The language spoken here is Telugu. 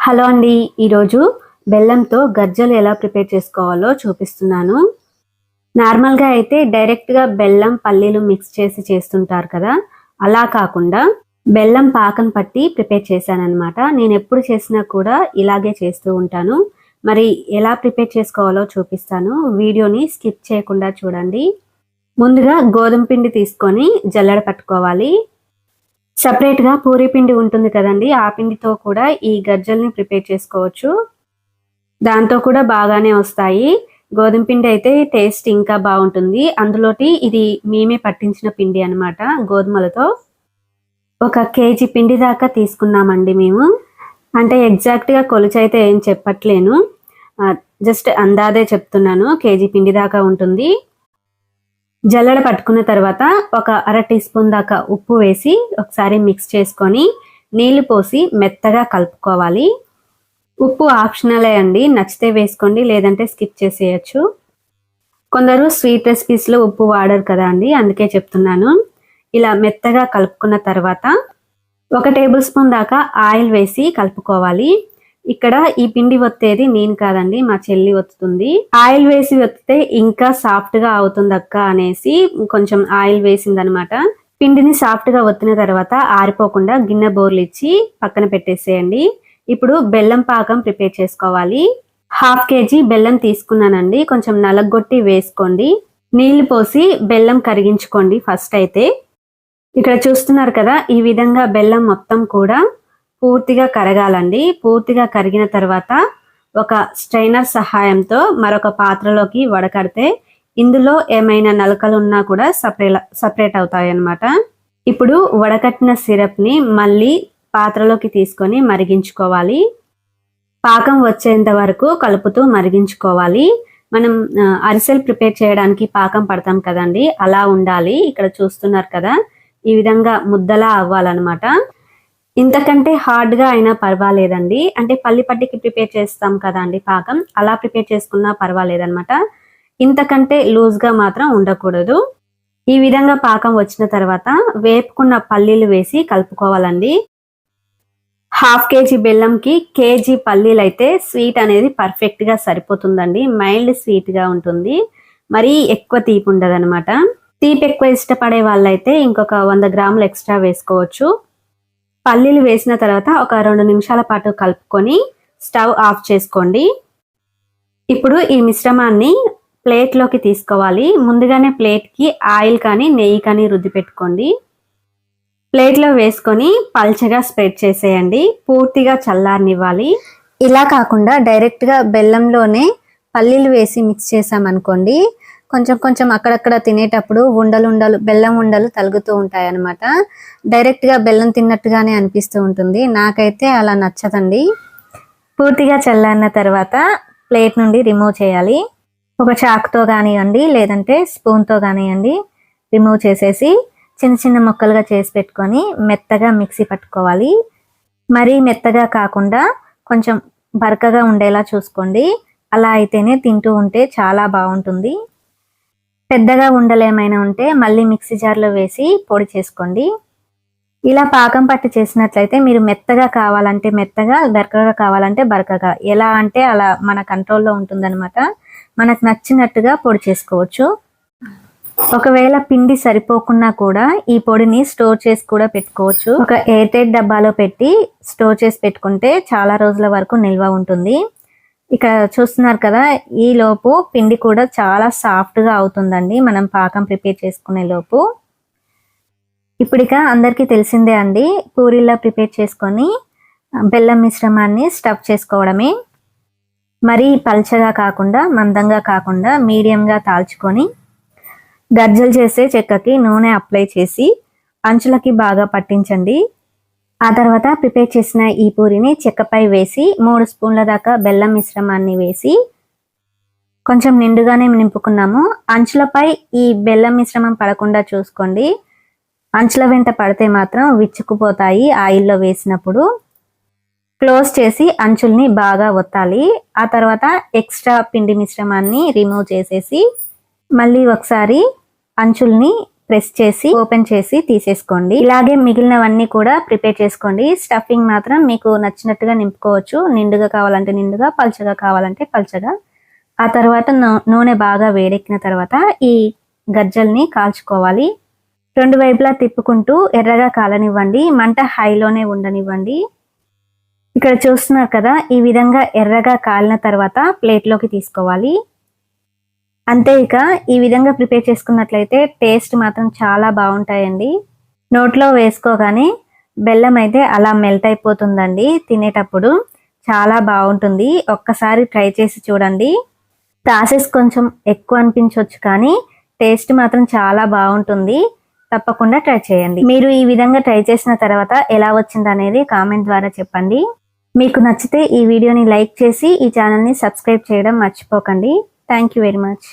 హలో అండి. ఈరోజు బెల్లంతో గజ్జలు ఎలా ప్రిపేర్ చేసుకోవాలో చూపిస్తున్నాను. నార్మల్గా అయితే డైరెక్ట్గా బెల్లం పల్లీలు మిక్స్ చేసి చేస్తుంటారు కదా అలా కాకుండా బెల్లం పాకం పట్టి ప్రిపేర్ చేశానన్నమాట. నేను ఎప్పుడు చేసినా కూడా ఇలాగే చేస్తూ ఉంటాను. మరి ఎలా ప్రిపేర్ చేసుకోవాలో చూపిస్తాను. వీడియోని స్కిప్ చేయకుండా చూడండి. ముందుగా గోధుమ పిండి తీసుకొని జల్లెడ పట్టుకోవాలి. సపరేట్గా పూరి పిండి ఉంటుంది కదండి ఆ పిండితో కూడా ఈ గజ్జల్ని ప్రిపేర్ చేసుకోవచ్చు. దాంతో కూడా బాగానే వస్తాయి. గోధుమ పిండి అయితే టేస్ట్ ఇంకా బాగుంటుంది. అందులోటి ఇది మేమే పట్టించిన పిండి అనమాట గోధుమలతో. ఒక కేజీ పిండి దాకా తీసుకున్నామండి మేము. అంటే ఎగ్జాక్ట్గా కొలుచు అయితే ఏం చెప్పట్లేను. జస్ట్ అందాదే చెప్తున్నాను కేజీ పిండి దాకా ఉంటుంది. జల్లెడ పట్టుకున్న తర్వాత ఒక అర టీ స్పూన్ దాకా ఉప్పు వేసి ఒకసారి మిక్స్ చేసుకొని నీళ్ళు పోసి మెత్తగా కలుపుకోవాలి. ఉప్పు ఆప్షనలే అండి. నచ్చితే వేసుకోండి లేదంటే స్కిప్ చేసేయచ్చు. కొందరు స్వీట్ రెసిపీస్లో ఉప్పు వాడరు కదా అండి అందుకే చెప్తున్నాను. ఇలా మెత్తగా కలుపుకున్న తర్వాత ఒక టేబుల్ స్పూన్ దాకా ఆయిల్ వేసి కలుపుకోవాలి. ఇక్కడ ఈ పిండి ఒత్తేది నేను కాదండి మా చెల్లి ఒత్తుతుంది. ఆయిల్ వేసి ఒత్తితే ఇంకా సాఫ్ట్గా అవుతుంది అక్క అనేసి కొంచెం ఆయిల్ వేసిందనమాట. పిండిని సాఫ్ట్గా ఒత్తిన తర్వాత ఆరిపోకుండా గిన్నె బోర్లు ఇచ్చి పక్కన పెట్టేసేయండి. ఇప్పుడు బెల్లం పాకం ప్రిపేర్ చేసుకోవాలి. హాఫ్ కేజీ బెల్లం తీసుకున్నానండి కొంచెం నలగొట్టి వేసుకోండి. నీళ్ళు పోసి బెల్లం కరిగించుకోండి ఫస్ట్ అయితే. ఇక్కడ చూస్తున్నారు కదా ఈ విధంగా బెల్లం మొత్తం కూడా పూర్తిగా కరగాలండి. పూర్తిగా కరిగిన తర్వాత ఒక స్ట్రైనర్ సహాయంతో మరొక పాత్రలోకి వడకడితే ఇందులో ఏమైనా నలకలు ఉన్నా కూడా సపరేట్ సపరేట్ అవుతాయి అన్నమాట ఇప్పుడు వడకట్టిన సిరప్ని మళ్ళీ పాత్రలోకి తీసుకొని మరిగించుకోవాలి. పాకం వచ్చేంత వరకు కలుపుతూ మరిగించుకోవాలి. మనం అరిసెలు ప్రిపేర్ చేయడానికి పాకం పడతాం కదండి అలా ఉండాలి. ఇక్కడ చూస్తున్నారు కదా ఈ విధంగా ముద్దలా అవ్వాలన్నమాట. ఇంతకంటే హార్డ్గా అయినా పర్వాలేదండి. అంటే పల్లి పట్టికి ప్రిపేర్ చేస్తాం కదా అండి పాకం. అలా ప్రిపేర్ చేసుకున్నా పర్వాలేదనమాట ఇంతకంటే లూజ్గా మాత్రం ఉండకూడదు. ఈ విధంగా పాకం వచ్చిన తర్వాత వేపుకున్న పల్లీలు వేసి కలుపుకోవాలండి. హాఫ్ కేజీ బెల్లంకి కేజీ పల్లీలు అయితే స్వీట్ అనేది పర్ఫెక్ట్గా సరిపోతుందండి. మైల్డ్ స్వీట్గా ఉంటుంది. మరీ ఎక్కువ తీపి ఉండదు అనమాట తీపి ఎక్కువ ఇష్టపడే వాళ్ళైతే ఇంకొక వంద గ్రాములు ఎక్స్ట్రా వేసుకోవచ్చు. పల్లీలు వేసిన తర్వాత ఒక రెండు నిమిషాల పాటు కలుపుకొని స్టవ్ ఆఫ్ చేసుకోండి. ఇప్పుడు ఈ మిశ్రమాన్ని ప్లేట్లోకి తీసుకోవాలి. ముందుగానే ప్లేట్కి ఆయిల్ కానీ నెయ్యి కానీ రుద్ది పెట్టుకోండి. ప్లేట్లో వేసుకొని పల్చగా స్ప్రెడ్ చేసేయండి. పూర్తిగా చల్లారనివ్వాలి. ఇలా కాకుండా డైరెక్ట్గా బెల్లంలోనే పల్లీలు వేసి మిక్స్ చేసామనుకోండి కొంచెం కొంచెం అక్కడక్కడ తినేటప్పుడు ఉండలు ఉండలు బెల్లం ఉండలు తలుగుతూ ఉంటాయి అనమాట డైరెక్ట్గా బెల్లం తిన్నట్టుగానే అనిపిస్తూ ఉంటుంది. నాకైతే అలా నచ్చదండి. పూర్తిగా చల్లారిన తర్వాత ప్లేట్ నుండి రిమూవ్ చేయాలి. ఒక చాక్తో కానివ్వండి లేదంటే స్పూన్తో కానివ్వండి రిమూవ్ చేసేసి చిన్న చిన్న ముక్కలుగా చేసి పెట్టుకొని మెత్తగా మిక్సీ పట్టుకోవాలి. మరీ మెత్తగా కాకుండా కొంచెం బరకగా ఉండేలా చూసుకోండి. అలా అయితేనే తింటూ ఉంటే చాలా బాగుంటుంది. పెద్దగా ఉండలేమైనా ఉంటే మళ్ళీ మిక్సీ జార్లో వేసి పొడి చేసుకోండి. ఇలా పాకం పట్టి చేసినట్లయితే మీరు మెత్తగా కావాలంటే మెత్తగా బరకగా కావాలంటే బరకగా. ఎలా అంటే అలా మన కంట్రోల్లో ఉంటుందన్నమాట. మనకు నచ్చినట్టుగా పొడి చేసుకోవచ్చు. ఒకవేళ పిండి సరిపోకున్నా కూడా ఈ పొడిని స్టోర్ చేసి కూడా పెట్టుకోవచ్చు. ఒక ఎయిర్ టైట్ డబ్బాలో పెట్టి స్టోర్ చేసి పెట్టుకుంటే చాలా రోజుల వరకు నిల్వ ఉంటుంది. ఇక్కడ చూస్తున్నారు కదా ఈ లోపు పిండి కూడా చాలా సాఫ్ట్గా అవుతుందండి. మనం పాకం ప్రిపేర్ చేసుకునే లోపు. ఇప్పుడిక అందరికీ తెలిసిందే అండి పూరీలా ప్రిపేర్ చేసుకొని బెల్లం మిశ్రమాన్ని స్టఫ్ చేసుకోవడమే. మరీ పల్చగా కాకుండా మందంగా కాకుండా మీడియంగా తాల్చుకొని గజ్జలు చేసే చెక్కకి నూనె అప్లై చేసి అంచులకి బాగా పట్టించండి. ఆ తర్వాత ప్రిపేర్ చేసిన ఈ పూరిని చెక్కపై వేసి మూడు స్పూన్ల దాకా బెల్లం మిశ్రమాన్ని వేసి కొంచెం నిండుగానే నింపుకున్నాము. అంచులపై ఈ బెల్లం మిశ్రమం పడకుండా చూసుకోండి. అంచుల వెంట పడితే మాత్రం విచ్చుకుపోతాయి ఆయిల్లో వేసినప్పుడు. క్లోజ్ చేసి అంచుల్ని బాగా ఒత్తాలి. ఆ తర్వాత ఎక్స్ట్రా పిండి మిశ్రమాన్ని రిమూవ్ చేసేసి మళ్ళీ ఒకసారి అంచుల్ని ప్రెస్ చేసి ఓపెన్ చేసి తీసేసుకోండి. ఇలాగే మిగిలినవన్నీ కూడా ప్రిపేర్ చేసుకోండి. స్టఫింగ్ మాత్రం మీకు నచ్చినట్టుగా నింపుకోవచ్చు. నిండుగా కావాలంటే నిండుగా పల్చగా కావాలంటే పల్చగా. ఆ తర్వాత నూనె బాగా వేడెక్కిన తర్వాత ఈ గజ్జల్ని కాల్చుకోవాలి. రెండు వైపులా తిప్పుకుంటూ ఎర్రగా కాలనివ్వండి. మంట హైలోనే ఉండనివ్వండి. ఇక్కడ చూస్తున్నారు కదా ఈ విధంగా ఎర్రగా కాలిన తర్వాత ప్లేట్లోకి తీసుకోవాలి. అంతే ఇక ఈ విధంగా ప్రిపేర్ చేసుకున్నట్లయితే టేస్ట్ మాత్రం చాలా బాగుంటాయండి. నోట్లో వేసుకోగానే బెల్లం అయితే అలా మెల్ట్ అయిపోతుందండి తినేటప్పుడు. చాలా బాగుంటుంది. ఒక్కసారి ట్రై చేసి చూడండి. ప్రాసెస్ కొంచెం ఎక్కువ అనిపించవచ్చు కానీ టేస్ట్ మాత్రం చాలా బాగుంటుంది. తప్పకుండా ట్రై చేయండి. మీరు ఈ విధంగా ట్రై చేసిన తర్వాత ఎలా వచ్చింది అనేది కామెంట్ ద్వారా చెప్పండి. మీకు నచ్చితే ఈ వీడియోని లైక్ చేసి ఈ ఛానల్ని సబ్స్క్రైబ్ చేయడం మర్చిపోకండి. Thank you very much.